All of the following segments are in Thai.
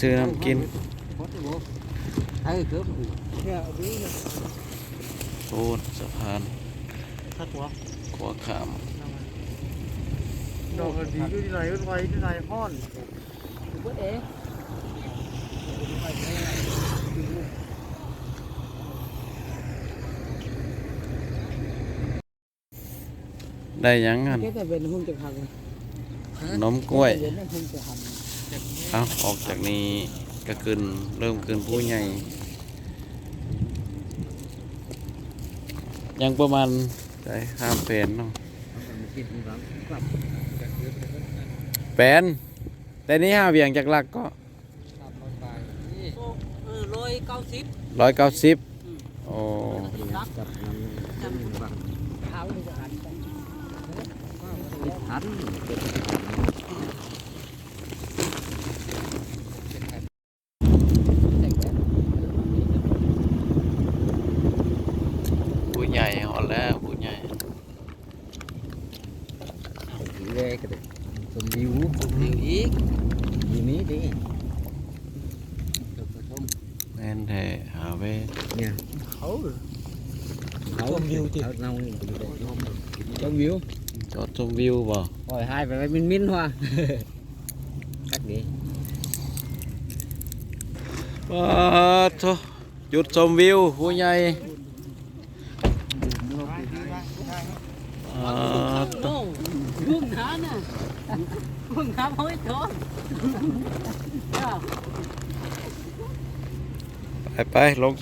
ซื้อน้ำกินไอ้เกือบเนี่ยเอาไปเนี่ยโอ้สะพานทักหัวขวาขามดอกกระดีอยู่ที่ไหนไว้ที่ไหนห้อนเบิดเอ๋ได้หยังกันแค่แต่เป็นหุ่นจะพังนมกล้วย เป็นหุ่นจะพังเอาออกจากนี้ก็ขึ้นเริ่มขึ้นผู้ใหญ่ ยังประมาณได้ห้ามเป็นเนาะแปนแต่นี้ห้าเวียงจากหลักก็เออร้อยเก้าสิบร้อยเก้าสิบโอ้รักเท้านี่จะหันหัน ผู้ ใหญ่หอดแล้วผู้ใหญ่เลยก็ได้สมวิวสมวิวอีกอยู่นี้ดิแม่นแท้หาเว้เนี่ยเขาเขาวิวจิเขาเน่าอยู่ได้ชมวิวจอดชมวิวบ่ปล่อยให้ไปไปมินมินว่ะคักดีว้าโถหยุดชมวิวผู้ใหญ่ อ่าโถพึ่งน้าน่ะพึ่งน้าเขาให้ทนไปไปลง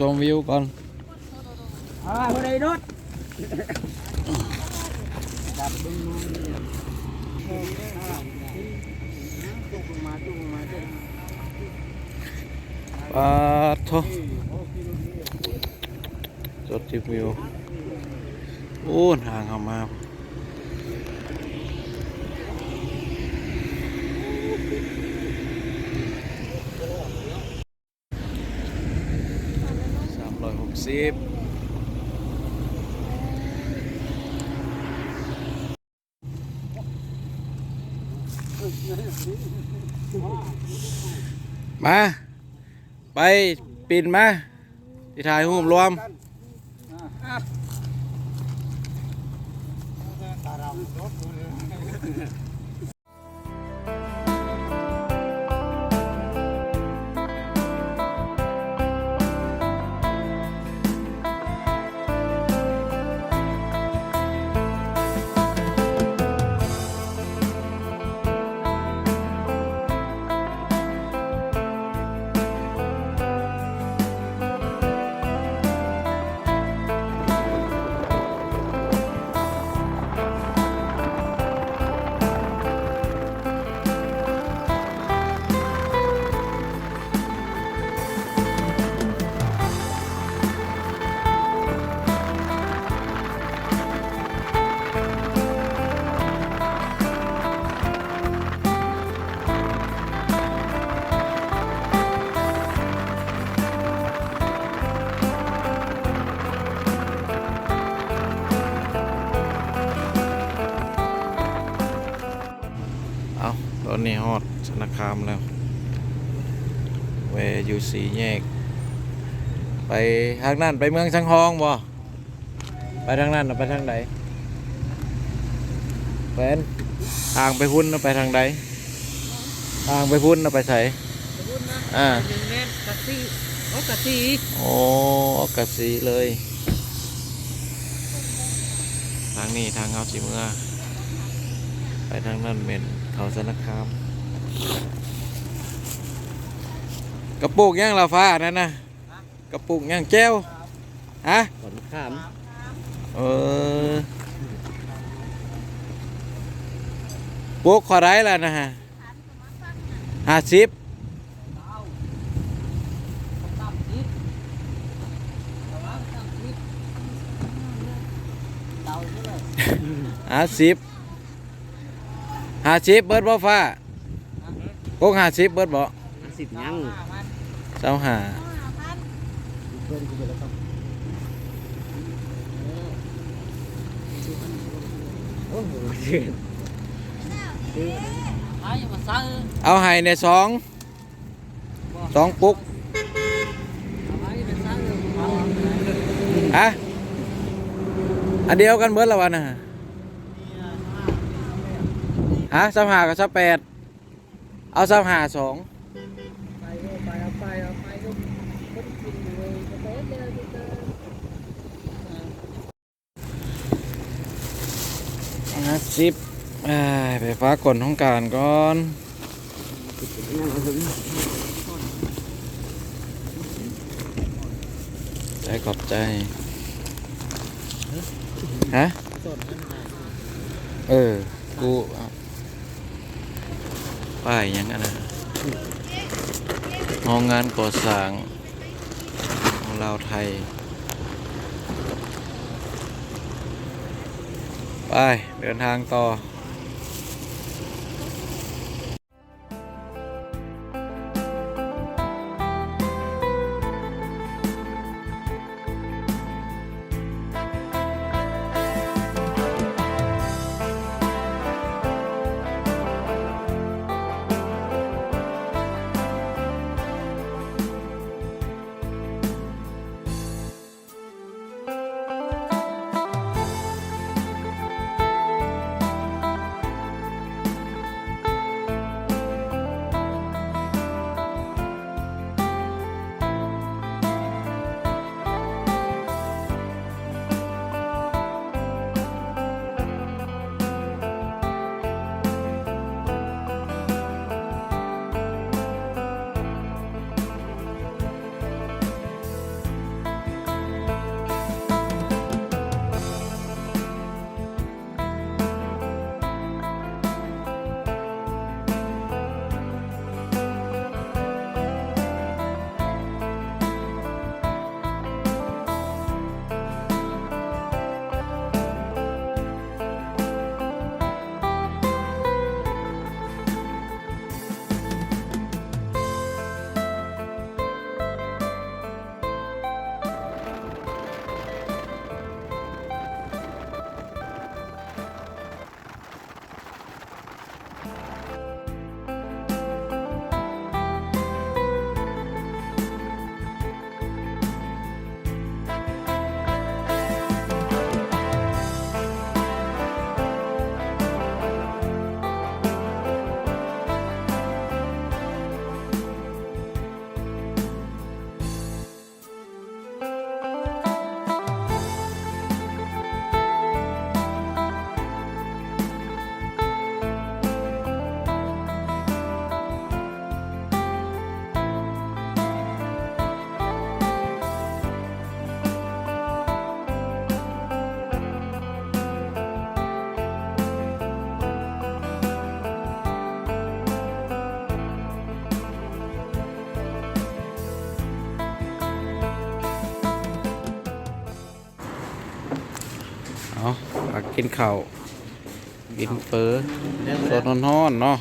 ชมวิวก่อนเอาไปคนใดรถปาโอ้ห่างเข้ามาสามร้อยหกสิบมา ไป ปินมาที่ถ่ายรูปรวม สีแยก ไปทางนั้นไปเมืองสังทองบ่ไปทางนั้นน่ะไปทางใดเป็นทางไปพุ่นน่ะไปทางใดทางไปพุ่นน่ะไปไสอ่าหนึ่งแน่นกะซีโอ้กะซีโอ้กระสีเลย ทางนี้ทางเขาสีเมือไปทางนั้นเป็นเขาสนคาม กระปุกย่างลาฟ้านั่นนะกระปุกย่างแก้วฮะขอนข้ามเออปุกขอได้แล้วนะฮะห้าสิบตั้มนิดระวังตั้มนิดเตาใช่ไหมห้าสิบห้าสิบเบิดบ่ฟ้าปุกห้าสิบเบิดบ่สิบยัง เจ้าหาเอนกูไปแล้วครับโอ้โหอาอย่ามาซ่าเอาให้ในสองสองปุ๊กฮะอันเดียวกันเบิดละวันนะฮะสามหากับสามแปด เอาสามหาสอง สิบไปฟ้ากลของการก่อนใจขอบใจ ฮะ เออ กูป้ายยังอันนะมองงานก่อสร้างของเราวไทย ไป เดินทางต่อ กินข้าวกินเฟอสดร้อนๆเนาะ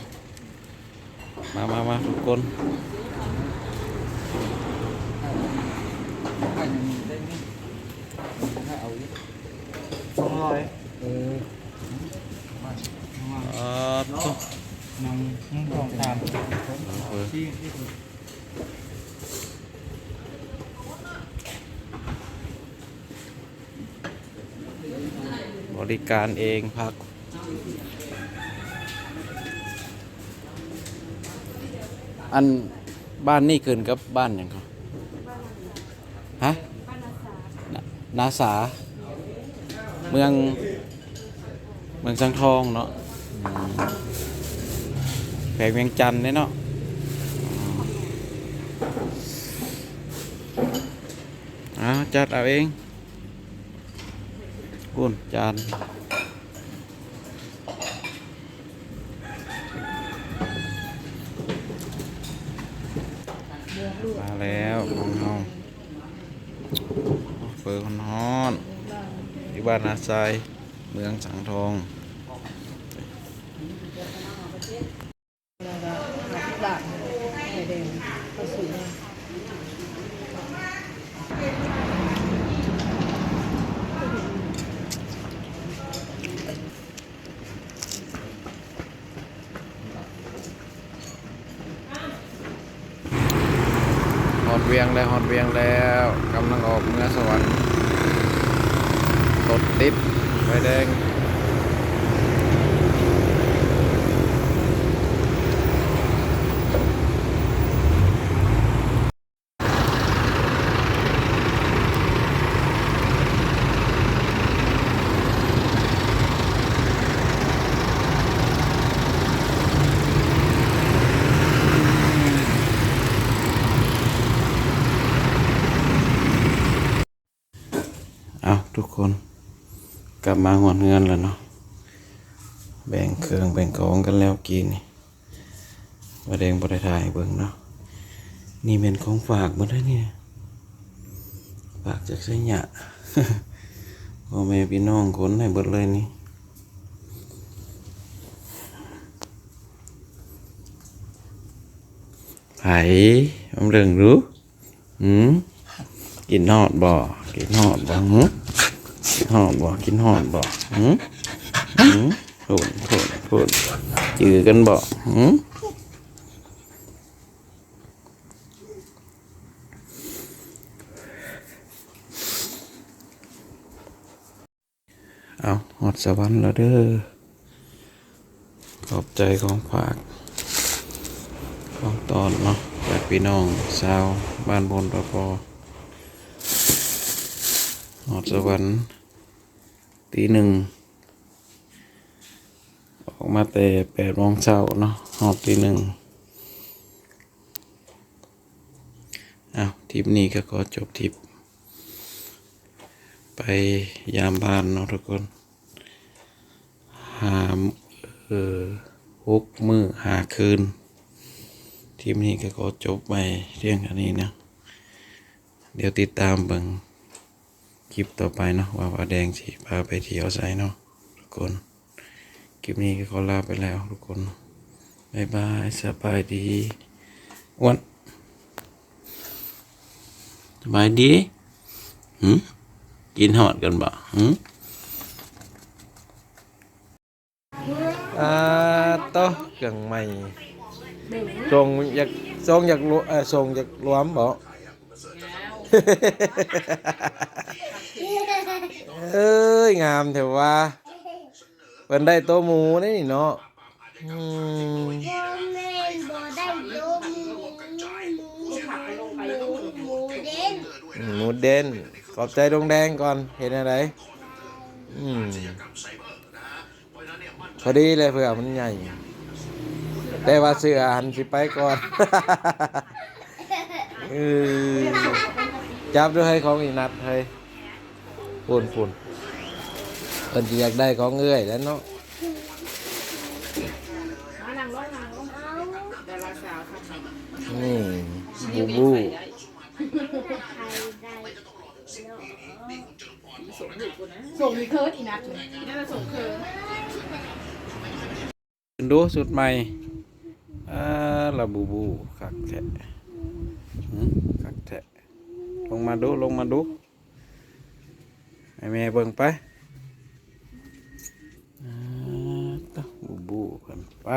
มามามาทุกคนสองร้อยเออเออตุ๊น้องน้องสองสามเออ ที่ที่คุณ บ ริการเองพัก อันบ้านนี่เกินกับบ้านอย่างเขาฮะนานาสา เมือง เมืองสังทองเนาะอืมแขวงเวียงจันทน์เนี่ยเนาะอืมเอาจัดเอาเอง คุณจานมาแล้วของเฮาเปิดคนฮ้อนที่บ้านนาไซายเมืองสังทอง ด่างไข่แดงข้าวสวย อ อด เวียงแล้วหอดเวียงแล้วกำลังออกเนื้อสวรรค์รถติดไฟแดงเอาทุกคน กลั บมาหวนเงินแล้วเนาะแบ่งเครื่องแบ่งของกันแล้วกินนี่มาแดงบริทายเบิ่งเนาะนี่เป็นของฝากมาได้เนี่ยฝากจากไสยะพ่อแม่พี่น้องคนให้เบิดเลยนี่ไผอำเรื่องรู้หืมกินหอดบ่กินหอดบ่หืม กินหอดบ่กินหอดบ่หืมหืมพูดพูดพูดจือกันบ่หืมเอาหอดสวรรค์แล้วเด้อขอบใจของฝาก ของตอนเนาะจากพี่น้องชาวบ้านบนระพอหอดสวรรค์ ตีหนึ่งออกมาแต่แปดโมงเช้าเนาะหอดตีหนึ่งอ้าวทิปนี้ก็ขอจบทิป ไปยามบ้านเนาะทุกคน หาเออหกมือหาคืน ทีมนี้ก็ขอจบไปเรื่องอันนี้นะ เดี๋ยวติดตามเบิ่ง คลิปต่อไปเนาะว่าวาแดงสิพาไปเที่ยวไสเนาะทุกคน คลิปนี้ก็ขอลาไปแล้วทุกคนบายบายสบายดีวันสบายดีหืมกินหอดกันบ่หืมอ่าต่อเครื่องใหม่ส่งอยากส่งอยากรวเออส่งอยากรวมบ่ เอ้ยงามเถอะว่าเพิ่นได้โตวหมูนี่เนาะอืมบ่แม่นบ่ได้โยมหมูหมูเด่นหมูเด่นขอบใจดงแดงก่อนเห็นอะไรอืมพอดีเลยเผื่อมันใหญ่ แต่ว่าเสือหันสิไปก่อนเออจับด้วยให้ของอีนัดเฮ้ย ปุ่นปุ่นเพิ่นสิอยากได้ของเอื้อยแล้วเนาะนี่บูบูใครได้ส่งมีเคิร์ดอีนัทเลยนี่น่าจะส่งเคิร์ดดูสุดใหม่อ่าละบูบูคักแทะคักแทะลงมาดูลงมาดู ให้แม่เบิ่งไปอ่าตะบูบูกันไป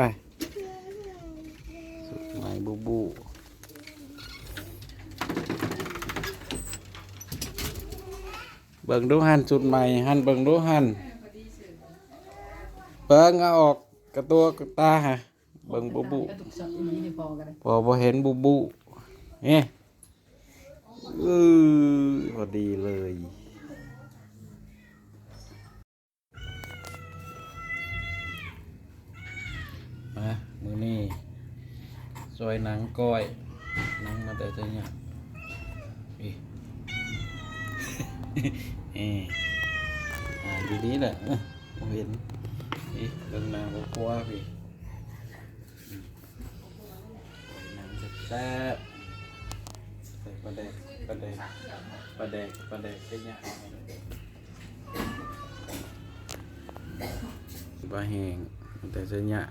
สุดใหม่บูบูเบิ่งดูหันสุดใหม่หันเบิ่งดูหันเบิ่งเอาออกกระตัวกระตาฮะเบิ่งบูบูกระตุกช็อตอย่างนี้เดี๋ยวพอกันเลยพอพอเห็นบูบูเนี่ยเออพอดีเลย อยหนังก้อยหนังมาแต่ใจเนี่ยอีเอออ่าดีดีแหละเอ้อบ่เห็นอีเรื่องนาบ่กลัวพี่อืมหนังแซ่บใส่ปลาแดกปลาแดกปลาแดกปลาแดกใจเนี่ยปลาแห้งแต่ใจเนี่ย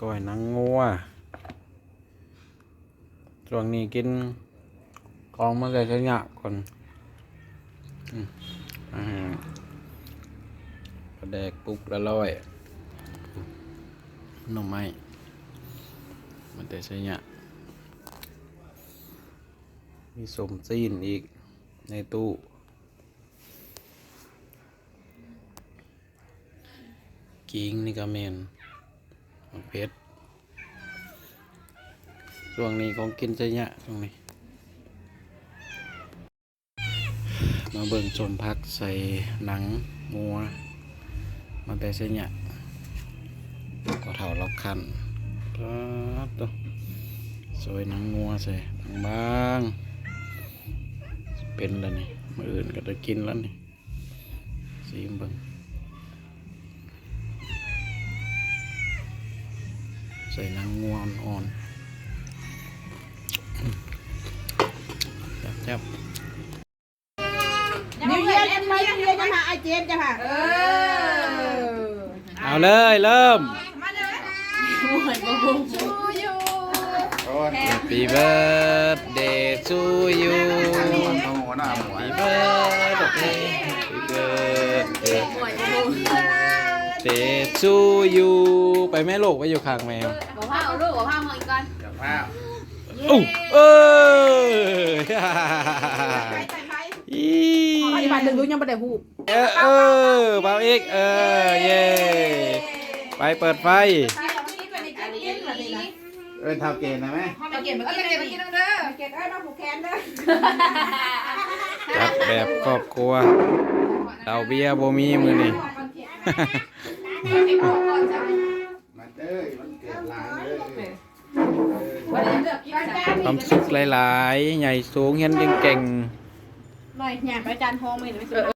ก้อยนังงัวช่วงนี้กินของมาแต่ชะยะก่อนอาหารปลาแดกปุ๊กละร้อยหน่อไม้มาแต่ชะยะมีสมซีนอีกในตู้กิ้งนี่ก็เมน ของเพชรช่วงนี้ของกินจะเยอะช่วงนี้ มาเบิ่งชมพักใส่หนังงัวมาแต่เส้นเนี่ยก็เท่าเราคันปั๊บตัวสวยหนังงัวใส่บางเป็นแล้วนี่มืออื่นก็จะกินแล้วนี่สีมบิ่ง ใส่หนังงัวอ่อนๆจับนิวเยียร์จะไปนิวเยียร์จะหาไอเจนจะหาเออๆเอาเลยเริ่ม Happy birthday to you Happy birthday Happy birthday Day to you ไปแม่โลกไปอยู่ข้างแมวบอกว่าเอาลูกบอกว่าเอาอีกก่อนอู้เอออีปฏิบัติหนึ่งรู้ยังไม่ได้หูเออเออเบาอีกเออเย่ไปเปิดไฟเอ้ยเท่าเกณฑ์นะแม่มาเก็บมากินเลยมากินน้ำเด้อเก็บไอ้มาผูกแขนเด้อจัดแบบครอบครัวเตาเบียร์บ่มีมือนี่ มาเอ้ยมันเกิดหลานเลยความสุขหลายๆ ใหญ่สูงเห็นเก่งๆ หน่อยหยาบอาจารย์โฮมเลย